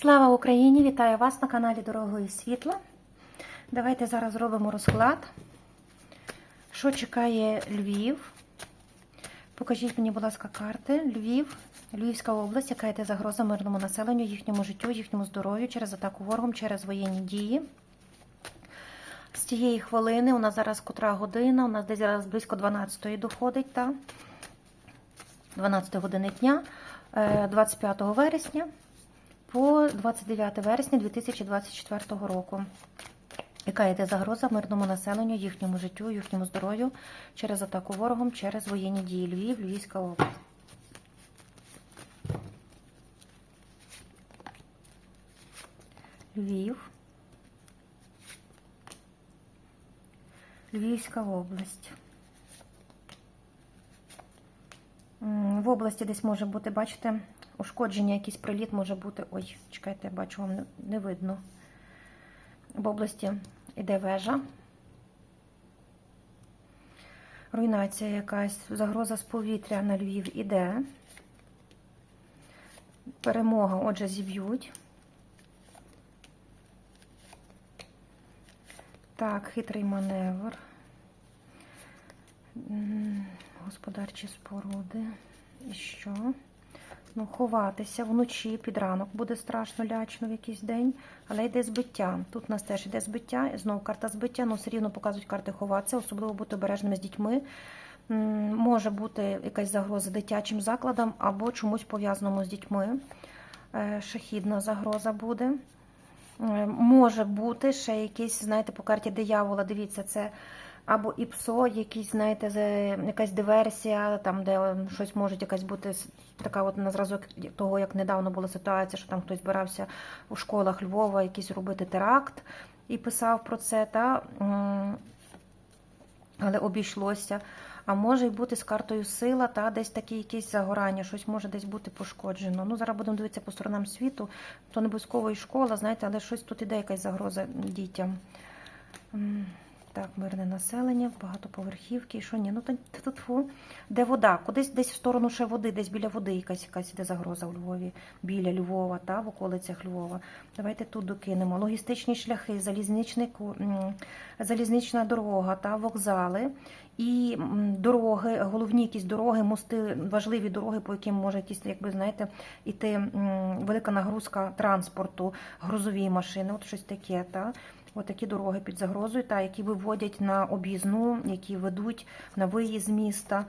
Слава Україні! Вітаю вас на каналі Дорогої Світла. Давайте зараз зробимо розклад. Що чекає Львів? Покажіть мені, будь ласка, карти. Львів, Львівська область, яка йде загроза мирному населенню, їхньому життю, їхньому здоров'ю через атаку ворогом, через воєнні дії. З тієї хвилини у нас зараз котра година, у нас десь зараз близько 12-ї доходить, та 12 години дня, е, 25 вересня по 29 вересня 2024 року. Яка йде загроза мирному населенню, їхньому життю, їхньому здоров'ю через атаку ворогом, через воєнні дії Львів, Львівська область. Львів. Львівська область. В області десь може бути, бачите, ушкодження, якийсь приліт може бути. Ой, чекайте, я бачу, вам не- видно. В області йде вежа. Руйнація якась, загроза з повітря на Львів іде. Перемога, отже, зіб'ють. Так, хитрий маневр. Господарчі споруди. І що? Ну, ховатися вночі під ранок буде страшно лячно в якийсь день, але йде збиття. Тут у нас теж йде збиття, знову карта збиття, ну все рівно показують карти ховатися, особливо бути обережними з дітьми. Може бути якась загроза дитячим закладам або чомусь пов'язаному з дітьми. Е, Шахідна загроза буде. Е, Може бути ще якийсь, знаєте, по карті диявола, дивіться, це або ІПСО, якісь, знаєте, якась диверсія, там, де е, щось може якась бути така от на зразок того, як недавно була ситуація, що там хтось збирався у школах Львова якийсь робити теракт і писав про це, та, але обійшлося. А може й бути з картою сила, та десь такі якісь загорання, щось може десь бути пошкоджено. Ну, зараз будемо дивитися по сторонам світу, то не обов'язково і школа, знаєте, але щось тут іде якась загроза дітям. Так, мирне населення, багатоповерхівки, що ні, ну та тут фу. Де вода? Кудись десь в сторону ще води, десь біля води якась якась іде загроза у Львові, біля Львова, та в околицях Львова. Давайте тут докинемо. Логістичні шляхи, залізнична дорога та вокзали і дороги, головні якісь дороги, мости, важливі дороги, по яким може якісь, якби знаєте, іти велика нагрузка транспорту, грузові машини, от щось таке. Та? От такі дороги під загрозою, та, які виводять на об'їзну, які ведуть на виїзд міста.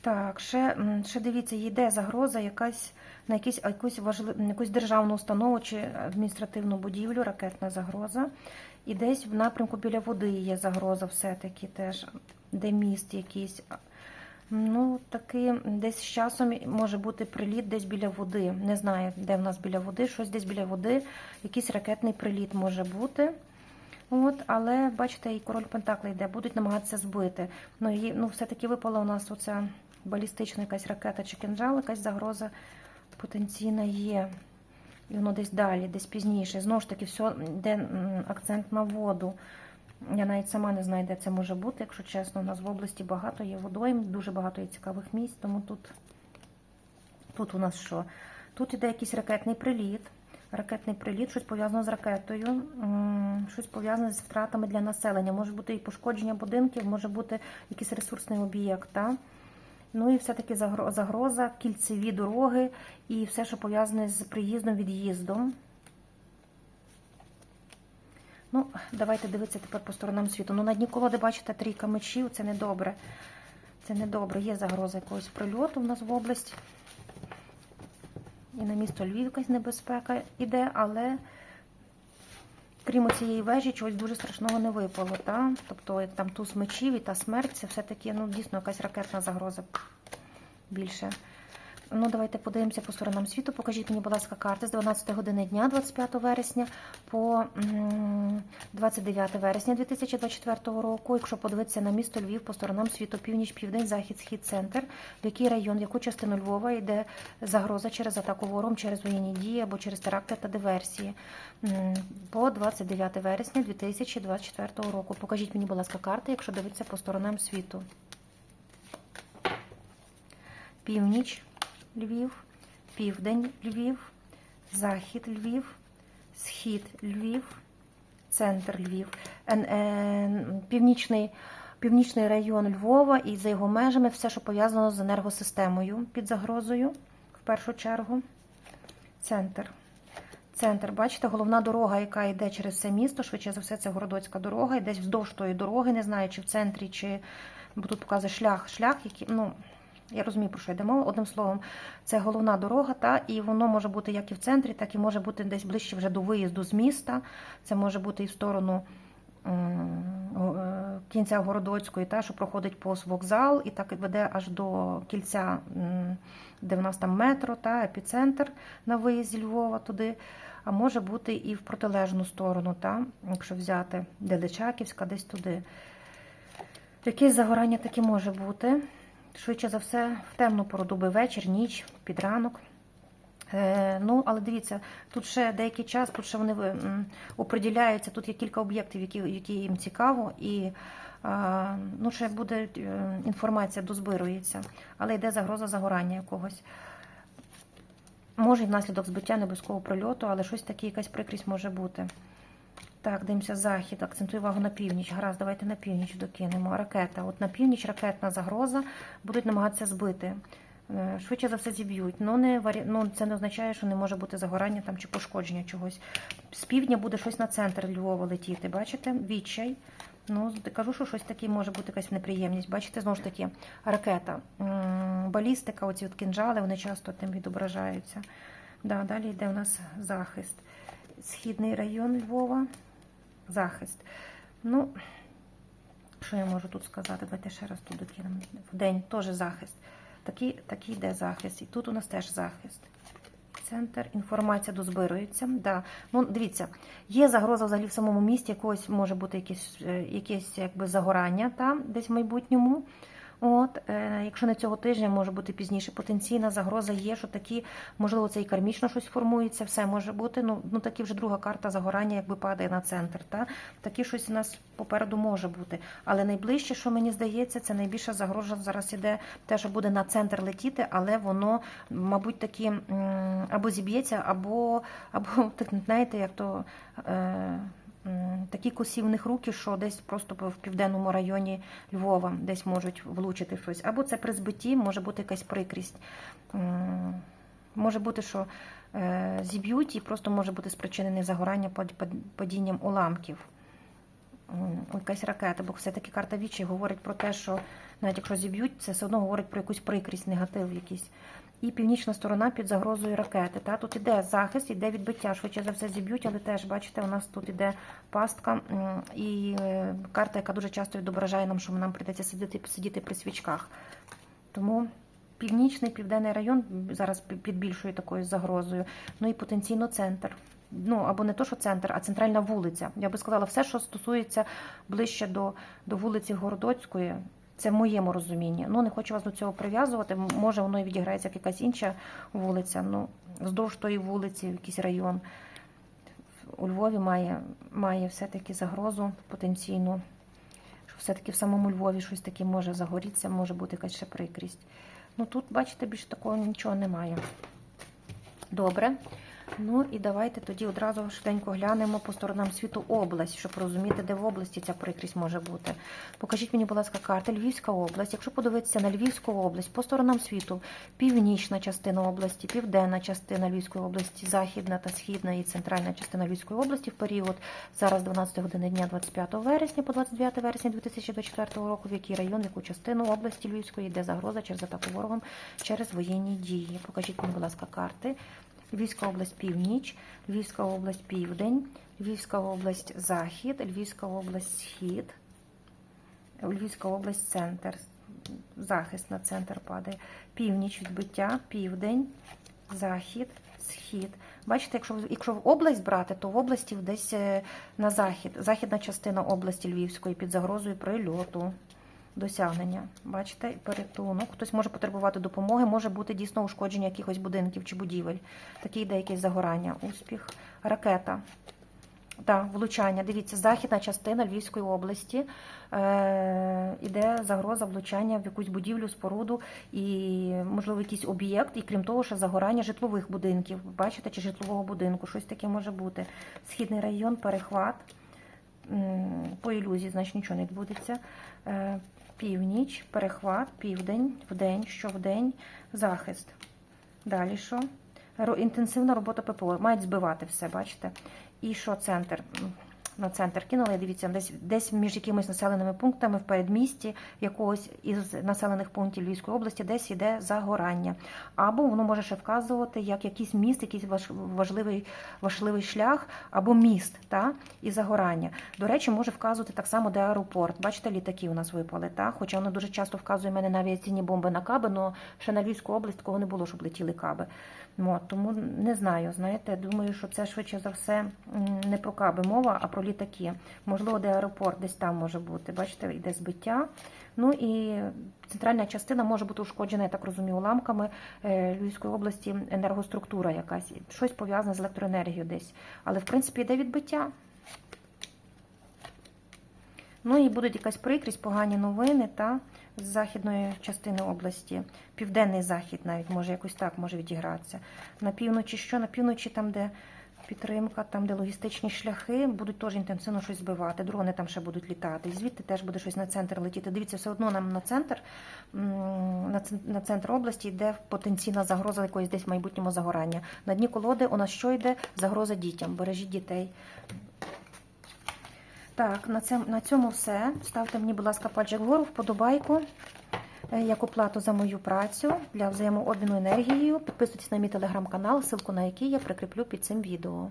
Так, ще, ще дивіться, йде загроза якась на якісь, якусь, важлив, якусь державну установу чи адміністративну будівлю, ракетна загроза. І десь в напрямку біля води є загроза все-таки теж, де міст якийсь. Ну, таки десь з часом може бути приліт десь біля води. Не знаю, де в нас біля води, щось десь біля води, якийсь ракетний приліт може бути. От, але бачите, і король Пентакли йде, будуть намагатися збити. Ну, і, ну все-таки випала у нас оця балістична якась ракета чи кинжал, якась загроза потенційна є. І воно десь далі, десь пізніше. Знову ж таки, все йде акцент на воду. Я навіть сама не знаю, де це може бути, якщо чесно. У нас в області багато є водойм, дуже багато є цікавих місць, тому тут, тут у нас що? Тут іде якийсь ракетний приліт. Ракетний приліт, щось пов'язане з ракетою, щось пов'язане з втратами для населення. Може бути і пошкодження будинків, може бути якийсь ресурсний об'єкт. Ну і все-таки загроза, кільцеві дороги і все, що пов'язане з приїздом, від'їздом. Ну, давайте дивитися тепер по сторонам світу. Ну, на дні колоди, бачите, трійка мечів, це недобре. Це недобре. Є загроза якогось прильоту в нас в області. І на місто Львів якась небезпека іде, але крім цієї вежі, чогось дуже страшного не випало. Та? Тобто там туз мечів і та смерть, це все-таки ну, дійсно якась ракетна загроза більше. Ну, давайте подивимося по сторонам світу. Покажіть мені, будь ласка, карти з 12 години дня, 25 вересня по 29 вересня 2024 року. Якщо подивитися на місто Львів по сторонам світу, північ, південь, захід, схід, центр, в який район, в яку частину Львова йде загроза через атаку вором, через воєнні дії або через теракти та диверсії. По 29 вересня 2024 року. Покажіть мені, будь ласка, карти, якщо дивитися по сторонам світу. північ Львів, південь Львів, захід Львів, схід Львів, центр Львів, е, північний, північний район Львова і за його межами все, що пов'язано з енергосистемою під загрозою, в першу чергу. Центр. Центр, бачите, головна дорога, яка йде через це місто, швидше за все, це городоцька дорога, і десь вздовж тої дороги, не знаю, чи в центрі, чи бо тут показує шлях, шлях, який, ну, я розумію, про що йде мова. Одним словом, це головна дорога, та, і воно може бути як і в центрі, так і може бути десь ближче вже до виїзду з міста. Це може бути і в сторону е, кінця Городоцької, та, що проходить повз вокзал, і так веде аж до кільця, де в нас там метро, та, епіцентр на виїзді Львова туди. А може бути і в протилежну сторону, та, якщо взяти де Личаківська, десь туди. Якесь загорання таке може бути. Швидше за все, в темну пору доби, вечір, ніч, під ранок. Е, ну, але дивіться, тут ще деякий час, тут ще вони оприділяються, тут є кілька об'єктів, які, які їм цікаво, і ну, ще буде е, інформація дозбирується, але йде загроза загорання якогось. Може, і внаслідок збиття не обов'язково прильоту, але щось таке, якась прикрість може бути. Так, дивимося захід, акцентую увагу на північ. Гаразд, давайте на північ докинемо. Ракета. От на північ ракетна загроза будуть намагатися збити. Е, Швидше за все зіб'ють. Ну, не ну, це не означає, що не може бути загорання там чи пошкодження чогось. З півдня буде щось на центр Львова летіти. Бачите? Відчай. Ну, кажу, що щось таке може бути якась неприємність. Бачите, знову ж таки, ракета. Балістика, оці от кінжали, вони часто тим відображаються. Да, далі йде у нас захист. Східний район Львова. Захист. Ну, що я можу тут сказати? Давайте ще раз тут докинемо. В день теж захист. Такий, такий йде захист. І тут у нас теж захист. Центр, інформація дозбирується. Да. Ну, дивіться, є загроза взагалі в самому місті, якогось може бути якесь, е, якесь якби загорання там, десь в майбутньому. От, е, якщо не цього тижня, може бути пізніше. Потенційна загроза є, що такі, можливо, це і кармічно щось формується, все може бути. Ну, ну такі вже друга карта загорання, якби падає на центр. Та? Такі щось у нас попереду може бути. Але найближче, що мені здається, це найбільша загроза зараз іде те, що буде на центр летіти, але воно, мабуть, таки м, або зіб'ється, або, або знаєте, як то. Е, Такі косі в них руки, що десь просто в південному районі Львова десь можуть влучити щось. Або це при збитті може бути якась прикрість. Може бути, що е, зіб'ють і просто може бути спричинене загорання пад- пад- падінням уламків. Якась ракета, бо все-таки карта Вічі говорить про те, що навіть якщо зіб'ють, це все одно говорить про якусь прикрість, негатив якийсь. І північна сторона під загрозою ракети. Та? Тут іде захист, іде відбиття. Швидше за все зіб'ють, але теж, бачите, у нас тут іде пастка і е, карта, яка дуже часто відображає нам, що нам прийдеться сидіти, сидіти при свічках. Тому північний, південний район зараз під більшою такою загрозою. Ну і потенційно центр. Ну, або не то, що центр, а центральна вулиця. Я би сказала, все, що стосується ближче до, до вулиці Городоцької, це в моєму розумінні. Ну, не хочу вас до цього прив'язувати. Може, воно і відіграється як якась інша вулиця. Ну, вздовж тої вулиці, якийсь район. У Львові має, має все-таки загрозу потенційну. Що все-таки в самому Львові щось таке може загорітися, може бути якась ще прикрість. Ну тут, бачите, більше такого нічого немає. Добре. Ну і давайте тоді одразу швиденько глянемо по сторонам світу область, щоб розуміти, де в області ця прикрість може бути. Покажіть мені, будь ласка, карти Львівська область. Якщо подивитися на Львівську область по сторонам світу, північна частина області, південна частина Львівської області, західна та східна і центральна частина Львівської області в період зараз 12 години дня 25 вересня по 29 вересня 2024 року, в який район, в яку частину області Львівської йде загроза через атаку ворогом через воєнні дії. Покажіть мені, будь ласка, карти. Львівська область північ, Львівська область південь, Львівська область захід, Львівська область схід, Львівська область центр. Захист на центр падає. Північ відбиття, південь, захід, схід. Бачите, якщо, якщо в область брати, то в області десь е, на захід. Західна частина області Львівської під загрозою прильоту. Досягнення. Бачите, порятунок. Хтось може потребувати допомоги, може бути дійсно ушкодження якихось будинків чи будівель. Такі йде якесь загорання, успіх. Ракета. Так, влучання. Дивіться, західна частина Львівської області. Е, іде загроза влучання в якусь будівлю, споруду і, можливо, якийсь об'єкт, і крім того, ще загорання житлових будинків. Бачите, чи житлового будинку, щось таке може бути. Східний район, перехват. По ілюзії, значить, нічого не відбудеться. Північ, перехват, південь, вдень, що вдень, захист. Далі що? Інтенсивна робота ППО. Мають збивати все, бачите? І що центр? На центр кинули, дивіться, десь, десь між якимись населеними пунктами в передмісті якогось із населених пунктів Львівської області, десь іде загорання. Або воно може ще вказувати як якийсь міст, якийсь важ- важливий, важливий шлях, або міст та, і загорання. До речі, може вказувати так само, де аеропорт. Бачите, літаки у нас випали, та? хоча воно дуже часто вказує мене на авіаційні бомби на каби, але ще на Львівську область такого не було, щоб летіли каби. От, тому не знаю, знаєте, думаю, що це швидше за все не про каби мова, а про літаки. Можливо, де аеропорт десь там може бути. Бачите, йде збиття. Ну і центральна частина може бути ушкоджена, я так розумію, уламками е, Львівської області, енергоструктура якась, щось пов'язане з електроенергією десь. Але в принципі йде відбиття. Ну і будуть якась прикрість, погані новини та з західної частини області. Південний захід навіть може якось так може відігратися. На півночі що? На півночі, там, де підтримка, там, де логістичні шляхи, будуть теж інтенсивно щось збивати. Дрони там ще будуть літати. І звідти теж буде щось на центр летіти. Дивіться, все одно нам на центр, на центр області йде потенційна загроза якоїсь десь в майбутньому загорання. На дні колоди у нас що йде? Загроза дітям. Бережіть дітей. Так, на, цьому, все. Ставте мені, будь ласка, пальчик вгору, вподобайку як оплату за мою працю для взаємообміну енергією. Підписуйтесь на мій телеграм-канал, ссылку на який я прикріплю під цим відео.